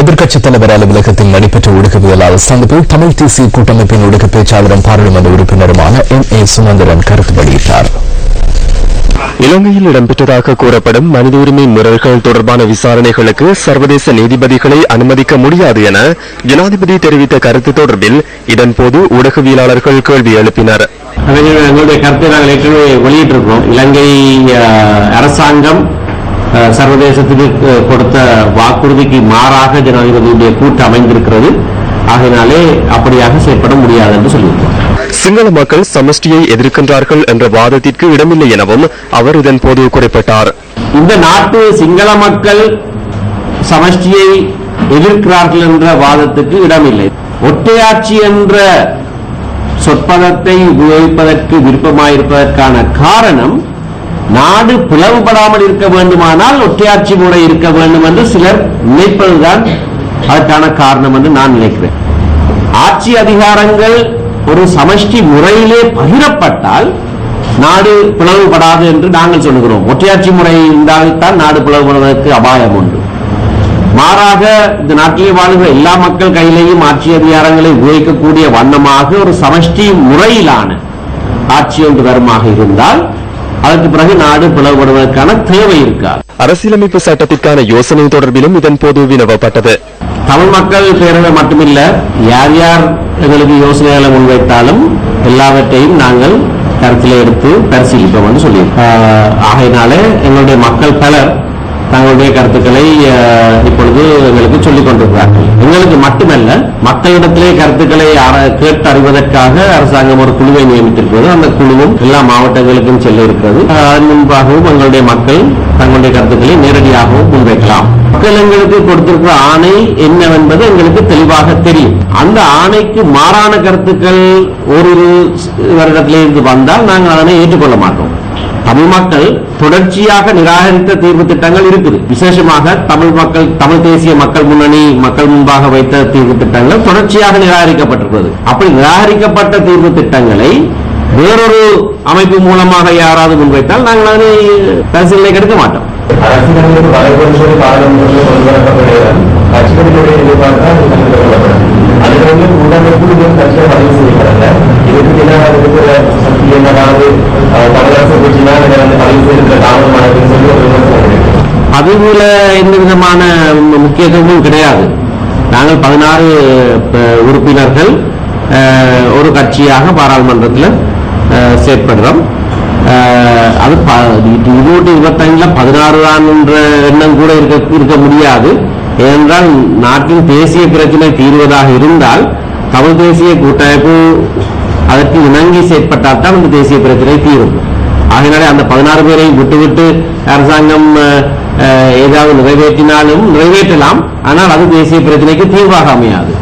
எதிர்க்கட்சித் தலைவர் அலுவலகத்தில் நடைபெற்ற ஊடகவியலாளர் சந்திப்பில் தமிழ் தேசிய கூட்டமைப்பின் ஊடக பேச்சாளரும் பாராளுமன்ற உறுப்பினருமான எம் ஏ சுமந்திரன் கருத்து வெளியிட்டார். இலங்கையில் இடம்பெற்றதாக கூறப்படும் மனித உரிமை மீறல்கள் தொடர்பான விசாரணைகளுக்கு சர்வதேச நீதிபதிகளை அனுமதிக்க முடியாது என ஜனாதிபதி தெரிவித்த கருத்து தொடர்பில் இதன்போது ஊடகவியலாளர்கள் கேள்வி எழுப்பினர். எங்களுடைய கருத்தை நாங்கள் ஏற்கனவே வெளியிட்டிருக்கிறோம். இலங்கை அரசாங்கம் சர்வதேசத்துக்கு கொடுத்த வாக்குறுதிக்கு மாறாக ஜனாதிபதியுடைய கூட்டு அமைந்திருக்கிறது. ஆகையினாலே அப்படியாக செயற்பட முடியாது என்று சொல்லியிருக்கோம் சிங்கள மக்கள் சமஷ்டியை எதிர்க்கின்றார்கள் என்ற வாதத்திற்கு இடமில்லை எனவும் அவர் இதன்போது குறிப்பிட்டார். இந்த நாட்டு சிங்கள மக்கள் சமஷ்டியை எதிர்க்கிறார்கள் என்ற வாதத்துக்கு இடமில்லை. ஒற்றையாட்சி என்ற சொற்பதத்தை உபயோகிப்பதற்கு விருப்பமாயிருப்பதற்கான காரணம் நாடு பிளவுபடாமல் இருக்க வேண்டுமானால் ஒற்றையாட்சி முறை இருக்க வேண்டும் என்று சிலர் நினைப்பதுதான் அதற்கான காரணம் என்று நான் நினைக்கிறேன். ஆட்சி அதிகாரங்கள் ஒரு சமஷ்டி முறையிலே பகிரப்பட்டால் நாடு பிளவுபடாது என்று நாங்கள் சொல்லுகிறோம் ஒற்றையாட்சி முறை இருந்தால்தான் நாடு பிளவுபடுவதற்கு அபாயம் உண்டு. மாறாக இந்த நாட்டிலே வாழ்கிற எல்லா மக்கள் கையிலேயும் ஆட்சி அதிகாரங்களை உபயோகிக்கக்கூடிய வண்ணமாக ஒரு சமஷ்டி முறையிலான ஆட்சி ஒன்று வருமாக இருந்தால் அதற்கு பிறகு நாடு பிளவுபடுவதற்கான தேவை இருக்காது அரசியலமைப்பு சட்டத்திற்கான யோசனை தொடர்பிலும் இதன்போது வினவப்பட்டது. தமிழ் மக்கள் பேரவை மட்டுமில்ல யார் யார் எங்களுக்கு யோசனைகளை முன்வைத்தாலும் எல்லாவற்றையும் நாங்கள் கருத்தில் எடுத்து பரிசீலிப்போம் என்று சொல்லி ஆகையினாலே எங்களுடைய மக்கள் பலர் தங்களுடைய கருத்துக்களை அஹ், இப்பொழுது எங்களுக்கு சொல்லிக் கொண்டிருக்கிறார்கள். எங்களுக்கு மட்டுமல்ல மக்களிடத்திலே கருத்துக்களை கேட்டு அறிவதற்காக அரசாங்கம் ஒரு குழுவை நியமித்திருக்கிறது. அந்த குழுவும் எல்லா மாவட்டங்களுக்கும் செல்ல இருக்கிறது அதன் முன்பாகவும் எங்களுடைய மக்கள் தங்களுடைய கருத்துக்களை நேரடியாகவும் முன்வைக்கலாம். மக்கள் எங்களுக்கு கொடுத்திருக்கிற ஆணை என்னவென்பது எங்களுக்கு தெளிவாக தெரியும். அந்த ஆணைக்கு மாறான கருத்துக்கள் ஒரு வருடத்திலிருந்து வந்தால் நாங்கள் அதனை ஏற்றுக்கொள்ள மாட்டோம். தமிழ் மக்கள் தொடர்ச்சியாக நிராகரித்த தீர்வு திட்டங்கள் இருக்குது. விசேஷமாக தமிழ் மக்கள் தமிழ் தேசிய மக்கள் முன்னணி மக்கள் முன்பாக வைத்த தீர்வு திட்டங்கள் தொடர்ச்சியாக நிராகரிக்கப்பட்டிருக்கிறது. அப்படி நிராகரிக்கப்பட்ட தீர்வு திட்டங்களை வேறொரு அமைப்பு மூலமாக யாராவது முன்வைத்தால் நாங்கள் அதனை பரிசீலனைக்கு எடுக்க மாட்டோம். அரசியலமைப்பு கட்சிகளுடைய எதிர்பார்த்தால் இது வந்து கூட்டமைப்பு பதிவு செய்யப்படல. இதுக்கு பதிவுல எந்த விதமான முக்கியத்துவமும் கிடையாது. நாங்கள் பதினாறு உறுப்பினர்கள் ஒரு கட்சியாக பாராளுமன்றத்தில் செயற்படுறோம். அது இருநூற்றி இருபத்தஞ்சில் பதினாறு தான் என்ற எண்ணம் கூட இருக்க இருக்க முடியாது. ஏனென்றால் நாட்டின் தேசிய பிரச்சனை தீர்வதாக இருந்தால் தமிழ் தேசிய கூட்டமைப்பு அதற்கு இணங்கி செயற்பட்டால் தான் அந்த தேசிய பிரச்சனை தீரும். ஆகையினாலே அந்த பதினாறு பேரை விட்டுவிட்டு அரசாங்கம் நிறைவேற்றினாலும் நிறைவேற்றலாம். ஆனால் அது தேசிய பிரச்சனைக்கு தீர்வாக அமையாது